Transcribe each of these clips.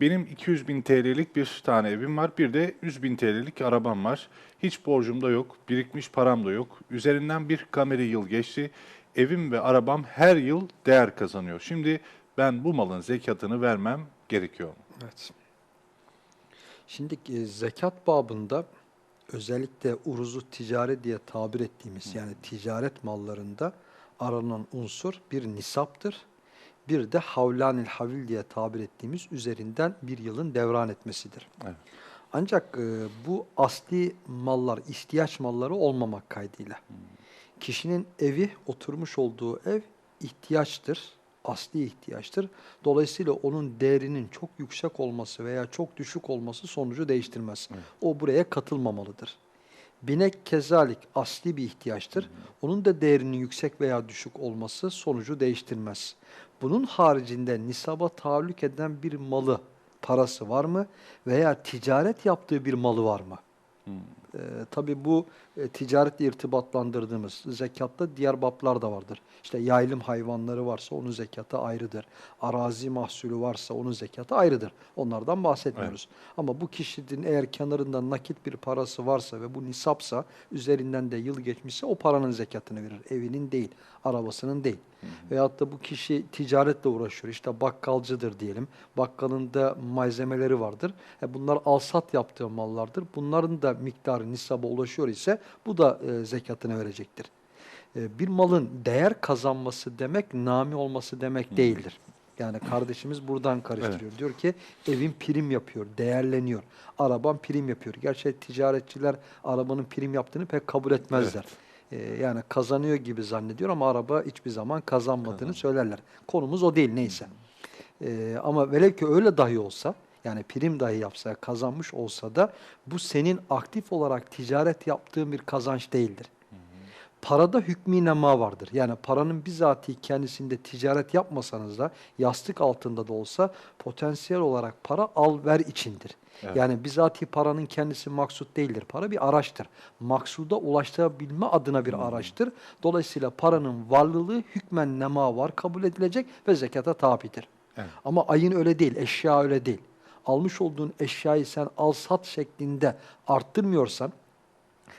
Benim 200 bin TL'lik bir tane evim var. Bir de 100 bin TL'lik arabam var. Hiç borcum da yok. Birikmiş param da yok. Üzerinden bir kameri yıl geçti. Evim ve arabam her yıl değer kazanıyor. Şimdi ben bu malın zekatını vermem gerekiyor? Evet. Şimdi e, zekat babında özellikle uruzu ticari diye tabir ettiğimiz yani ticaret mallarında aranan unsur bir nisaptır. Bir de havlanil havil diye tabir ettiğimiz üzerinden bir yılın devran etmesidir. Evet. Ancak e, bu asli mallar, ihtiyaç malları olmamak kaydıyla. Kişinin evi, oturmuş olduğu ev ihtiyaçtır, asli ihtiyaçtır. Dolayısıyla onun değerinin çok yüksek olması veya çok düşük olması sonucu değiştirmez. O buraya katılmamalıdır. Binek kezalik asli bir ihtiyaçtır. Onun da değerinin yüksek veya düşük olması sonucu değiştirmez. Bunun haricinde nisaba tahallük eden bir malı, parası var mı? Veya ticaret yaptığı bir malı var mı? Ee, tabii bu e, ticaretle irtibatlandırdığımız zekatta diğer bablar da vardır. İşte yaylım hayvanları varsa onun zekatı ayrıdır. Arazi mahsulü varsa onun zekatı ayrıdır. Onlardan bahsetmiyoruz. Ama bu kişinin eğer kenarında nakit bir parası varsa ve bu nisapsa üzerinden de yıl geçmişse o paranın zekatını verir. Evinin değil, arabasının değil. Veyahut da bu kişi ticaretle uğraşıyor. İşte bakkalcıdır diyelim. Bakkalında malzemeleri vardır. E bunlar alsat yaptığı mallardır. Bunların da miktarı nisaba ulaşıyor ise bu da e, zekatını verecektir. E, bir malın değer kazanması demek nami olması demek değildir. Yani kardeşimiz buradan karıştırıyor. Diyor ki evin prim yapıyor, değerleniyor. Araban prim yapıyor. Gerçi ticaretçiler arabanın prim yaptığını pek kabul etmezler. E, yani kazanıyor gibi zannediyor ama araba hiçbir zaman kazanmadığını söylerler. Konumuz o değil neyse. E, ama velev ki öyle dahi olsa yani prim dahi yapsa kazanmış olsa da bu senin aktif olarak ticaret yaptığın bir kazanç değildir. Parada hükmü nema vardır. Yani paranın bizatihi kendisinde ticaret yapmasanız da yastık altında da olsa potansiyel olarak para al ver içindir. Evet. Yani bizatihi paranın kendisi maksut değildir. Para bir araçtır. Maksuda ulaştırabilme adına bir araçtır. Dolayısıyla paranın varlılığı hükmen nema var kabul edilecek ve zekata tabidir. Evet. Ama ayın öyle değil, eşya öyle değil. Almış olduğun eşyayı sen al sat şeklinde arttırmıyorsan,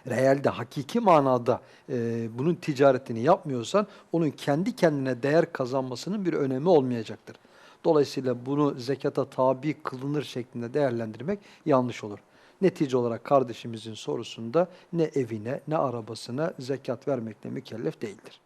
realde, hakiki manada e, bunun ticaretini yapmıyorsan, onun kendi kendine değer kazanmasının bir önemi olmayacaktır. Dolayısıyla bunu zekata tabi kılınır şeklinde değerlendirmek yanlış olur. Netice olarak kardeşimizin sorusunda ne evine ne arabasına zekat vermekle mükellef değildir.